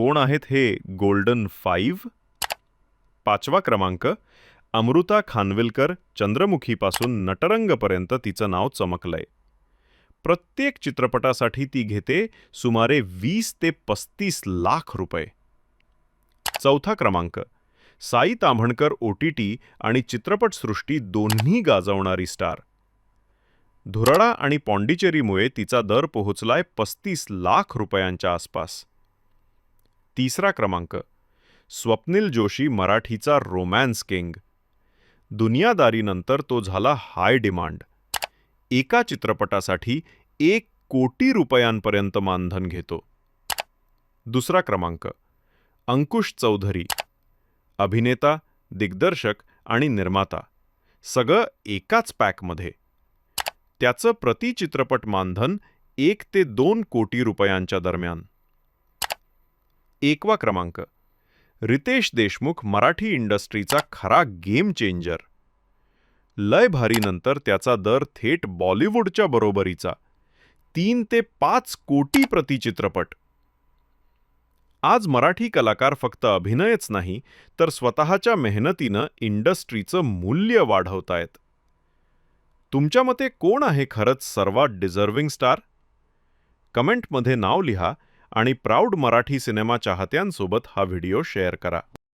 कोण आहेत हे गोल्डन फाईव्ह? पाचवा क्रमांक अमृता खानविलकर चंद्रमुखीपासून नटरंगपर्यंत तिचं नाव चमकलंय. प्रत्येक चित्रपटासाठी ती घेते सुमारे वीस ते पस्तीस लाख रुपये. चौथा क्रमांक Sai Tamhankar O T T आणि चित्रपटसृष्टी दोन्ही गाजवणारी स्टार. धुरळा आणि पॉंडिचेरीमुळे तिचा दर पोहोचलाय पस्तीस लाख रुपयांच्या आसपास. तिसरा क्रमांक. स्वप्नील जोशी मराठीचा रोमॅन्स किंग दुनियादारीनंतर तो झाला हाय डिमांड एका चित्रपटासाठी एक कोटी रुपयांपर्यंत मानधन घेतो. दुसरा क्रमांक. अंकुश चौधरी. अभिनेता दिग्दर्शक आणि निर्माता. सगळं एकाच पॅकमध्ये. त्याचं प्रतिचित्रपट मानधन एक ते दोन कोटी रुपयांच्या दरम्यान. एकवा क्रमांक. रितेश देशमुख मराठी इंडस्ट्रीचा खरा गेम चेंजर. लय भारीनंतर त्याचा दर थेट बॉलिवूडच्या बरोबरीचा. तीन ते पाच कोटी प्रतिचित्रपट आज मराठी कलाकार फक्त अभिनयच नाही तर स्वतःच्या मेहनतीनं इंडस्ट्रीचं मूल्य वाढवतायत. तुमच्या मते कोण आहे खरंच सर्वात डिझर्विंग स्टार? कमेंटमध्ये नाव लिहा आणि प्राऊड मराठी सिनेमा चाहत्यांसोबत हा व्हिडिओ शेअर करा.